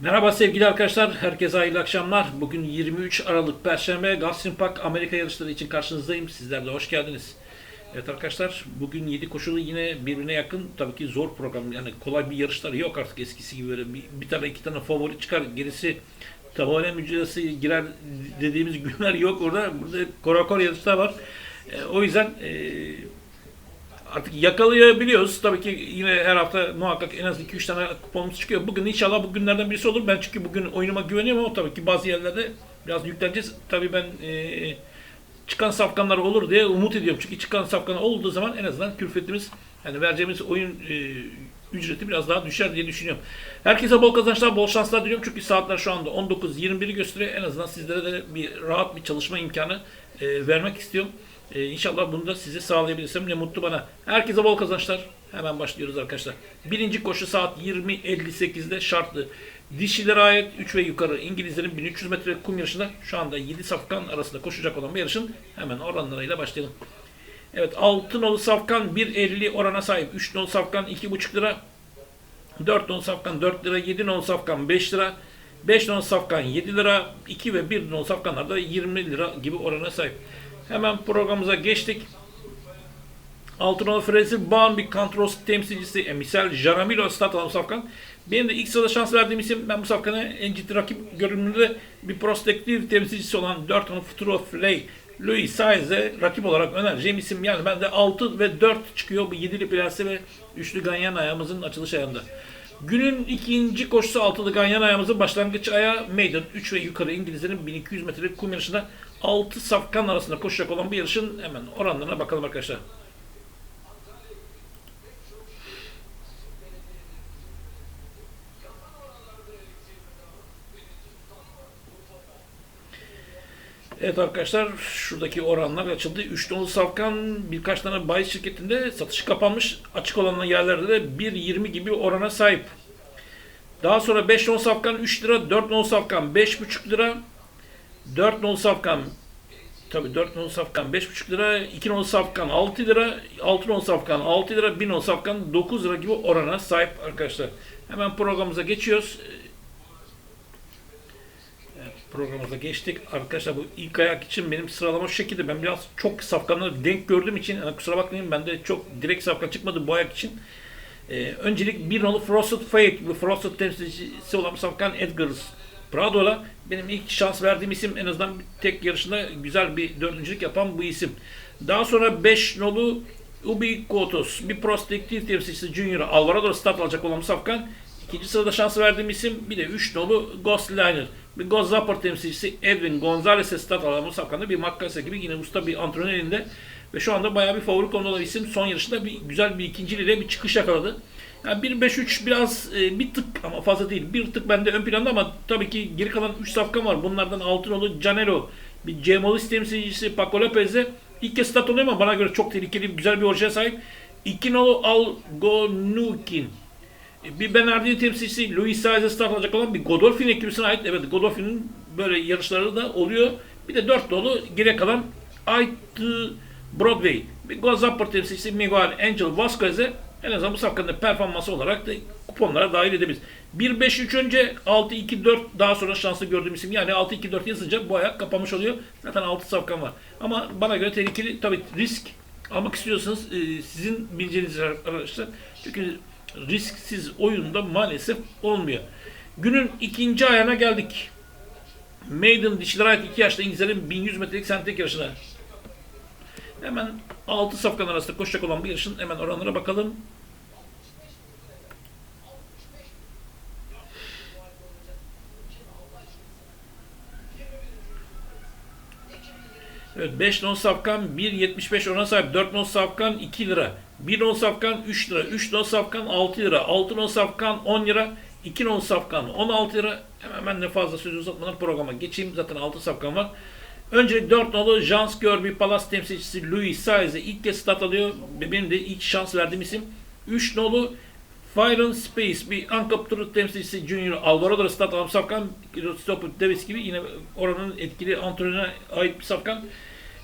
Merhaba sevgili arkadaşlar, herkese hayırlı akşamlar. Bugün 23 Aralık Perşembe Gulfstream Park Amerika yarışları için karşınızdayım. Sizler de hoş geldiniz. Evet arkadaşlar, bugün 7 koşulu yine birbirine yakın. Tabii ki zor program. Yani kolay bir yarışlar yok artık eskisi gibi böyle bir, bir tane iki tane favori çıkar. Gerisi tamamen mücadelesi girer dediğimiz günler yok orada. Burada korakor yarışlar var. E, o yüzden e, artık yakalayabiliyoruz. Tabii ki yine her hafta muhakkak en az 2-3 tane kuponumuz çıkıyor. Bugün inşallah bu günlerden birisi olur. Ben çünkü bugün oyunuma güveniyorum ama tabii ki bazı yerlerde biraz yükleneceğiz. Tabii ben e, çıkan safkanlar olur diye umut ediyorum. Çünkü çıkan safkan olduğu zaman en azından külfetimiz yani vereceğimiz oyun e, ücreti biraz daha düşer diye düşünüyorum. Herkese bol kazançlar, bol şanslar diliyorum. Çünkü saatler şu anda 19.21'i gösteriyor. En azından sizlere de bir rahat bir çalışma imkanı e, vermek istiyorum. Ee, inşallah bunu da size sağlayabilirsem ne mutlu bana. Herkese bol kazançlar. Hemen başlıyoruz arkadaşlar. Birinci koşu saat 20.58'de şartlı. Dişilere ait 3 ve yukarı İngilizlerin 1300 metre kum yarışında şu anda 7 safkan arasında koşacak olan bir yarışın hemen oranlarıyla başlayalım. Evet 6 nolu safkan 1.50 orana sahip. 3 nolu safkan 2.5 lira. 4 nolu safkan 4 lira. 7 nolu safkan 5 lira. 5 nolu safkan 7 lira. 2 ve 1 nolu safkanlar da 20 lira gibi orana sahip. Hemen programımıza geçtik. Altınoğlu Fraser Bağın bir Kantros temsilcisi e, misal Jaramilo stat alan safkan. Benim de ilk sırada şans verdiğim isim ben bu safkanı en ciddi rakip görünümünde bir prospektif temsilcisi olan 4 numaralı Futuro Flay Louis Saez'e rakip olarak önereceğim isim. Yani ben de 6 ve 4 çıkıyor bu 7'li plase ve 3'lü ganyan ayağımızın açılış ayağında. Günün ikinci koşusu altılı ganyan ayağımızın başlangıç ayağı Maiden 3 ve yukarı İngilizlerin 1200 metrelik kum yarışında 6 safkan arasında koşacak olan bir yarışın hemen oranlarına bakalım arkadaşlar. Evet arkadaşlar şuradaki oranlar açıldı. 3 nolu safkan birkaç tane bahis şirketinde satışı kapanmış. Açık olan yerlerde de 1.20 gibi orana sahip. Daha sonra 5 nolu safkan 3 lira, 4 nolu safkan 5.5 lira, 4 nolu safkan tabi 4 nolu safkan 5.5 lira, 2 nolu safkan 6 lira, 6 nolu safkan 6 lira, 1 nolu safkan 9 lira gibi orana sahip arkadaşlar. Hemen programımıza geçiyoruz. Programımıza geçtik. Arkadaşlar bu ilk ayak için benim sıralama şu şekilde. Ben biraz çok safkanları denk gördüğüm için yani kusura bakmayın ben de çok direkt safkan çıkmadı bu ayak için. Ee, öncelik bir nolu Frosted Fate, bu Frosted temsilcisi olan safkan Edgar's Prado'la benim ilk şans verdiğim isim en azından tek yarışında güzel bir dördüncülük yapan bu isim. Daha sonra 5 nolu Ubiquitous bir prospektif temsilcisi Junior Alvarado start alacak olan safkan. İkinci sırada şans verdiğim isim bir de 3 nolu Ghost Liner. Bir Ghost Zapper temsilcisi Edwin Gonzalez'e start alan bu safkanda bir Makkase gibi yine usta bir antrenör elinde. Ve şu anda bayağı bir favori konuda olan isim son yarışında bir güzel bir ikinciliğiyle bir çıkış yakaladı. Yani 1-5-3 biraz e, bir tık ama fazla değil. Bir tık bende ön planda ama tabii ki geri kalan 3 safkan var. Bunlardan Altınolu, Canelo, bir Cemolis temsilcisi Paco Lopez'e ilk kez stat oluyor ama bana göre çok tehlikeli, güzel bir orijine sahip. İkinolu Algonukin. E, Bir Bernardino temsilcisi Luis Saez'e start alacak olan bir Godolphin ekibisine ait. Evet Godolphin'in böyle yarışları da oluyor. Bir de dört dolu geri kalan Ait Broadway. Bir Gozapper temsilcisi Miguel Angel Vasquez'e en azından bu safkanın performansı olarak da kuponlara dahil edebiliriz. 1-5-3 önce 6-2-4 daha sonra şanslı gördüğüm isim. Yani 6-2-4 yazınca bu ayak kapanmış oluyor. Zaten 6 safkan var. Ama bana göre tehlikeli. Tabii risk almak istiyorsanız e, sizin bileceğiniz arkadaşlar. Çünkü risksiz oyunda maalesef olmuyor. Günün ikinci ayağına geldik. Maiden dişilere ait 2 yaşlı İngilizlerin 1100 metrelik sentetik yarışına. Hemen 6 safkan arasında koşacak olan bir yarışın hemen oranlara bakalım. Evet 5 non safkan 1.75 ona sahip. 4 non safkan 2 lira. 1 non safkan 3 lira. 3 non safkan 6 lira. 6 non safkan 10 lira. 2 non safkan 16 lira. Hemen ben de fazla söz uzatmadan programa geçeyim. Zaten 6 safkan var. Önce 4 nolu Jans Görby Palace temsilcisi Louis Saez'e ilk kez stat alıyor. Benim de ilk şans verdiğim isim. 3 nolu Fire Space bir Ankaptur temsilcisi Junior Alvarado stat alan safkan. Stopper Davis gibi yine oranın etkili antrenörüne ait bir safkan.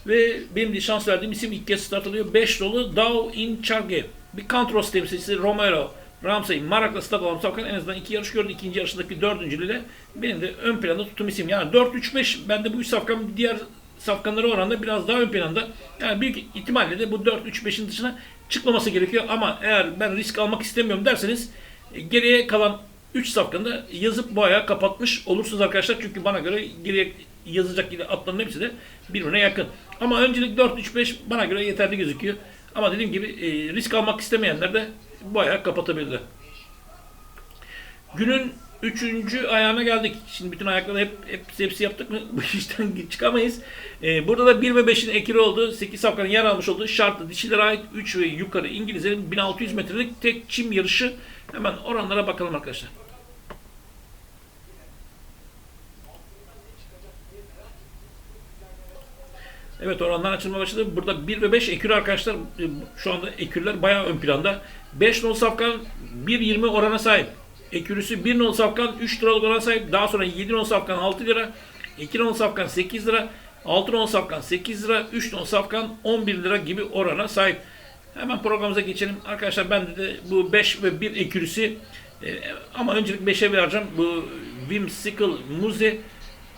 Ve benim de şans verdiğim isim ilk kez start alıyor. 5 dolu Dow In Charge. Bir Kantros temsilcisi Romero Ramsey, Marak'la start alan Safkan en azından iki yarış gördü. İkinci yarışındaki dördüncülüğüyle benim de ön planda tuttuğum isim. Yani 4-3-5 bende bu üç safkan diğer safkanlara oranla biraz daha ön planda. Yani büyük ihtimalle de bu 4-3-5'in dışına çıkmaması gerekiyor. Ama eğer ben risk almak istemiyorum derseniz e, geriye kalan 3 safkanı yazıp bu ayağı kapatmış olursunuz arkadaşlar. Çünkü bana göre geriye yazacak yine atların hepsi de birbirine yakın. Ama öncelik 4-3-5 bana göre yeterli gözüküyor. Ama dediğim gibi e, risk almak istemeyenler de bu ayağı kapatabilirler. Günün üçüncü ayağına geldik. Şimdi bütün ayakları hep, hep hepsi yaptık mı bu işten çıkamayız. Ee, burada da 1 ve 5'in ekiri olduğu, 8 safkanın yer almış olduğu şartlı dişilere ait 3 ve yukarı İngilizlerin 1600 metrelik tek çim yarışı. Hemen oranlara bakalım arkadaşlar. Evet oranlar açılma başladı. Burada 1 ve 5 ekür arkadaşlar. E, Şu anda ekürler bayağı ön planda. 5 nol safkan 1.20 orana sahip. Ekürüsü 1 nol safkan 3 liralık orana sahip. Daha sonra 7 nol safkan 6 lira. 2 nol safkan 8 lira. 6 nol safkan 8 lira. 3 nol safkan 11 lira gibi orana sahip. Hemen programımıza geçelim. Arkadaşlar ben de, bu 5 ve 1 ekürüsü e, ama öncelik 5'e vereceğim. Bu Whimsical Muze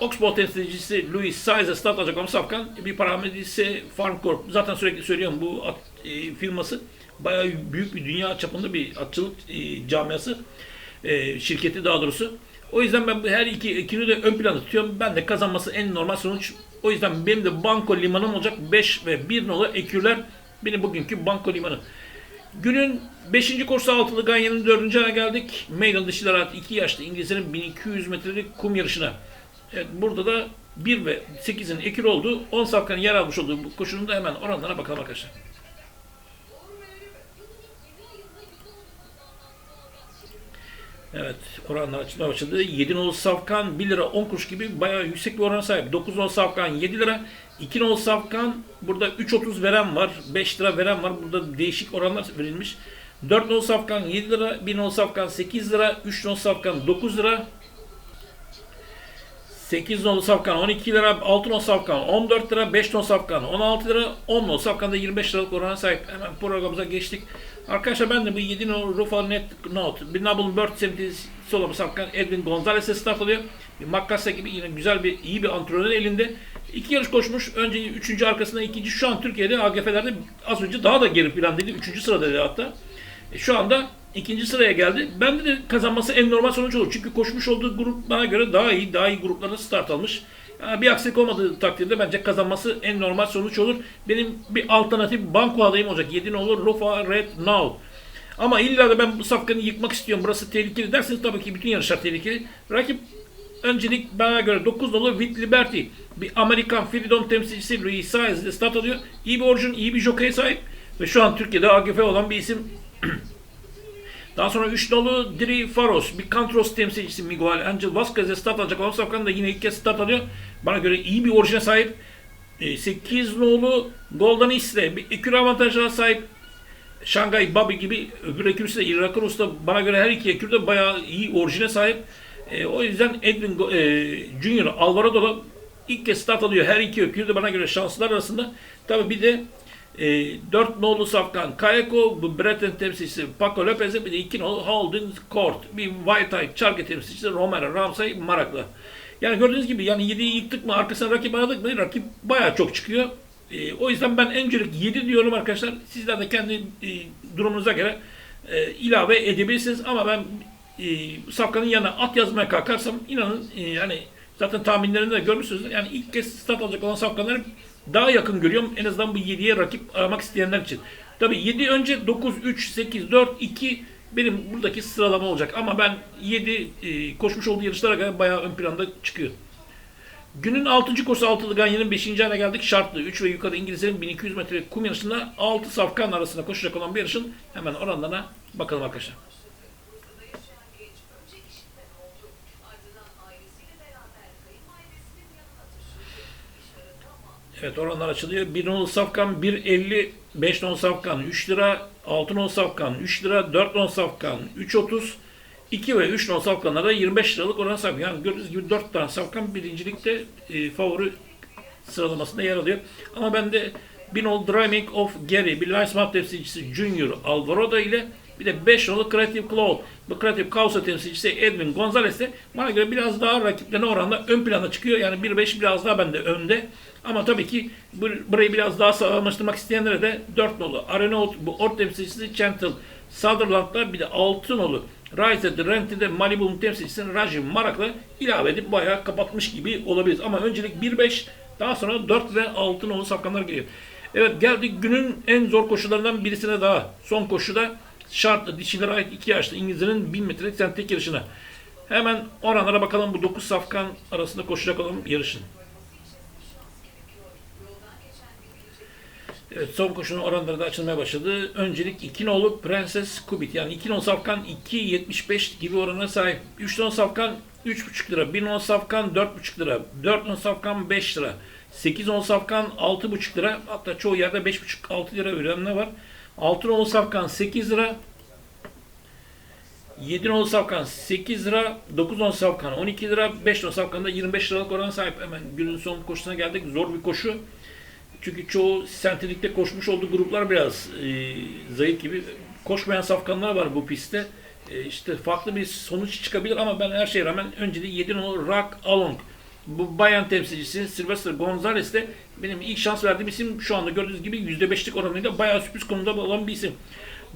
Oxbow temsilcisi Louis Size start alacak bir parametresi Farm Corp. Zaten sürekli söylüyorum bu at, e, firması bayağı büyük bir dünya çapında bir atçılık e, camiası e, şirketi daha doğrusu. O yüzden ben her iki ikini de ön planda tutuyorum. Ben de kazanması en normal sonuç. O yüzden benim de banko limanım olacak 5 ve 1 nolu ekürler benim bugünkü banko limanı. Günün 5. koşusu altılı Ganyan'ın 4. ayına geldik. Meydan dışılar artı 2 yaşlı İngilizlerin 1200 metrelik kum yarışına. Evet, burada da 1 ve 8'in ekür olduğu 10 safkanın yer almış olduğu bu koşunun da hemen oranlarına bakalım arkadaşlar. Evet oranlar açılmaya başladı. 7 nolu safkan 1 lira 10 kuruş gibi bayağı yüksek bir orana sahip. 9 nolu safkan 7 lira. 2 nolu safkan burada 3.30 veren var. 5 lira veren var. Burada değişik oranlar verilmiş. 4 nolu safkan 7 lira. 1 nolu safkan 8 lira. 3 nolu safkan 9 lira. 8 nolu safkan 12 lira, 6 nolu safkan 14 lira, 5 nolu safkan 16 lira, 10 nolu safkan da 25 liralık orana sahip. Hemen programımıza geçtik. Arkadaşlar ben de bu 7 nolu Rufa Net Note, bir Noble Bird semtisi solo safkan Edwin Gonzalez'e start alıyor. Bir Makasa gibi yine güzel bir iyi bir antrenör elinde. İki yarış koşmuş. Önce üçüncü arkasında ikinci. Şu an Türkiye'de AGF'lerde az önce daha da geri plandaydı. Üçüncü sıradaydı hatta. E, şu anda ikinci sıraya geldi. Bende de kazanması en normal sonuç olur. Çünkü koşmuş olduğu grup bana göre daha iyi, daha iyi gruplarda start almış. Yani bir aksilik olmadığı takdirde bence kazanması en normal sonuç olur. Benim bir alternatif banko adayım olacak. 7 olur Rufa Red Now. Ama illa da ben bu safkanı yıkmak istiyorum. Burası tehlikeli derseniz tabii ki bütün yarışlar tehlikeli. Rakip öncelik bana göre 9 dolu With Liberty. Bir Amerikan Freedom temsilcisi Louis Saez start alıyor. İyi bir orijin, iyi bir jockey sahip. Ve şu an Türkiye'de AGF olan bir isim. Daha sonra 3 dolu Dri Faros, bir Kantros temsilcisi Miguel Angel Vasquez'e start alacak olan Safkan da yine ilk kez start alıyor. Bana göre iyi bir orijine sahip. 8 nolu Golden East'le bir ekür avantajına sahip. Şangay Bobby gibi öbür ekürüsü de Irakurus da bana göre her iki ekür de bayağı iyi orijine sahip. E, o yüzden Edwin e, Junior Alvarado da ilk kez start alıyor. Her iki ekür de bana göre şanslılar arasında. Tabi bir de e, 4 nolu Safkan Kayako, Breton temsilcisi Paco Lopez'e bir de 2 nolu Holden Court, bir White Eye Çarkı temsilcisi Romero Ramsey Marak'la. Yani gördüğünüz gibi yani 7'yi yıktık mı arkasına rakip aradık mı rakip bayağı çok çıkıyor. E, o yüzden ben öncelik 7 diyorum arkadaşlar. Sizler de kendi e, durumunuza göre e, ilave edebilirsiniz ama ben e, Safkan'ın yanına at yazmaya kalkarsam inanın e, yani zaten tahminlerinde de görmüşsünüz. Yani ilk kez start alacak olan Safkanları daha yakın görüyorum. En azından bu 7'ye rakip aramak isteyenler için. Tabii 7 önce 9, 3, 8, 4, 2 benim buradaki sıralama olacak. Ama ben 7 e, koşmuş olduğu yarışlara göre bayağı ön planda çıkıyor. Günün 6. koşusu altılı Ganyan'ın 5. ayına geldik. Şartlı 3 ve yukarı İngilizlerin 1200 metre kum yarışında 6 safkan arasında koşacak olan bir yarışın hemen oranlarına bakalım arkadaşlar. Evet oranlar açılıyor. 1 nolu safkan 1.50, 5 nolu safkan 3 lira, 6 nolu safkan 3 lira, 4 nolu safkan 3.30, 2 ve 3 nolu safkanlara 25 liralık oran sahip. Yani gördüğünüz gibi 4 tane safkan birincilikte e, favori sıralamasında yer alıyor. Ama ben de bir nol Dreaming of Gary, bir Linesmap temsilcisi Junior Alvarado ile Bir de 5 nolu Creative Cloud. Bu Creative Chaos'a temsilcisi Edwin Gonzalez bana göre biraz daha rakiplerine oranla ön plana çıkıyor. Yani 1-5 biraz daha bende önde. Ama tabii ki bur- burayı biraz daha sağlamlaştırmak isteyenlere de 4 nolu Arenault bu ort temsilcisi Chantal Sutherland'la bir de 6 nolu Rise the Rent'de Malibu'nun temsilcisini Rajim Marak'la ilave edip bayağı kapatmış gibi olabiliriz. Ama öncelik 1-5 daha sonra 4 ve 6 nolu safkanlar geliyor. Evet geldik günün en zor koşularından birisine daha. Son koşuda şartlı dişilere ait 2 yaşlı İngilizlerin 1000 metrelik sentek yarışına. Hemen oranlara bakalım bu 9 safkan arasında koşacak olan yarışın. Evet, son koşunun oranları da açılmaya başladı. Öncelik 2 nolu Prenses Kubit. Yani 2 nolu safkan 2.75 gibi orana sahip. 3 nolu safkan 3.5 lira. 1 nolu safkan 4.5 lira. 4 nolu safkan 5 lira. 8 nolu safkan 6.5 lira. Hatta çoğu yerde 5.5-6 lira verenler var. 6 nolu safkan 8 lira. 7 nolu safkan 8 lira, 9 nolu safkan 12 lira, 5 nolu safkan da 25 liralık orana sahip. Hemen günün son koşusuna geldik. Zor bir koşu. Çünkü çoğu sentetikte koşmuş olduğu gruplar biraz e, zayıf gibi. Koşmayan safkanlar var bu pistte. E, işte farklı bir sonuç çıkabilir ama ben her şeye rağmen önceliği 7 numaralı Rock Along. Bu bayan temsilcisi Sylvester Gonzalez de benim ilk şans verdiğim isim şu anda gördüğünüz gibi %5'lik oranıyla bayağı sürpriz konumda olan bir isim.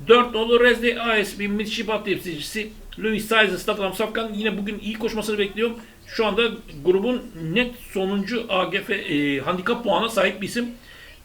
4 nolu Rezde ASB Mitsubishi temsilcisi Louis Sizer Stadlam Safkan yine bugün iyi koşmasını bekliyorum. Şu anda grubun net sonuncu AGF e, handikap puanına sahip bir isim.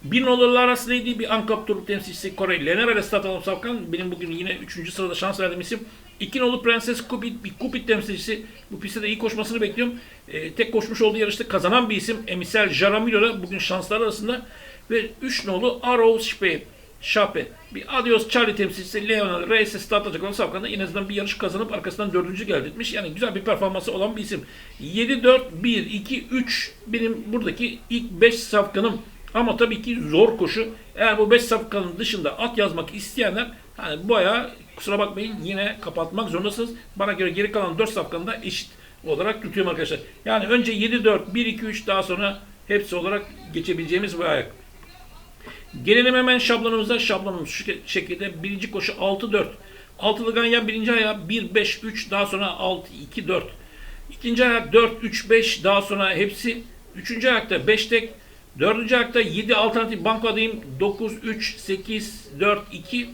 Bir nolu Lara Slady bir Ankap Turu temsilcisi Kore Lener ile Stadlam Safkan benim bugün yine 3. sırada şans verdiğim isim. 2 nolu Prenses Kupit bir Kupit temsilcisi bu pistte de iyi koşmasını bekliyorum. E, tek koşmuş olduğu yarışta kazanan bir isim Emisel Jaramillo bugün şanslar arasında ve 3 nolu Arrow Spade Şape. Bir Adios Charlie temsilcisi Leonel Reis'e start atacak olan Safkan'da en azından bir yarış kazanıp arkasından dördüncü geldi etmiş. Yani güzel bir performansı olan bir isim. 7-4, 1, 2, 3 benim buradaki ilk 5 safkanım. Ama tabii ki zor koşu. Eğer bu 5 safkanın dışında at yazmak isteyenler hani bayağı kusura bakmayın yine kapatmak zorundasınız. Bana göre geri kalan 4 safkanı da eşit olarak tutuyorum arkadaşlar. Yani önce 7-4, 1, 2, 3 daha sonra hepsi olarak geçebileceğimiz bir ayak. Gelelim hemen şablonumuza. Şablonumuz şu şekilde. Birinci koşu 6-4. Altılı ganyan birinci ayağı 1-5-3 daha sonra 6-2-4. İkinci ayak 4-3-5 daha sonra hepsi. Üçüncü ayakta 5 tek. Dördüncü ayakta 7 alternatif banko adayım 9-3-8-4-2.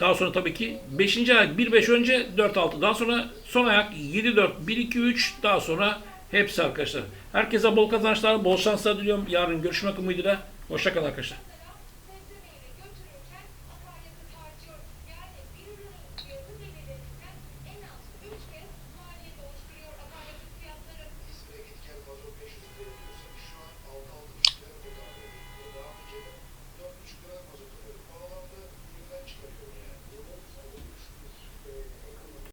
Daha sonra tabii ki 5. ayak 1-5 önce 4-6 daha sonra son ayak 7-4 1-2-3 daha sonra hepsi arkadaşlar. Herkese bol kazançlar, bol şanslar diliyorum. Yarın görüşmek umuduyla. Hoşçakalın arkadaşlar.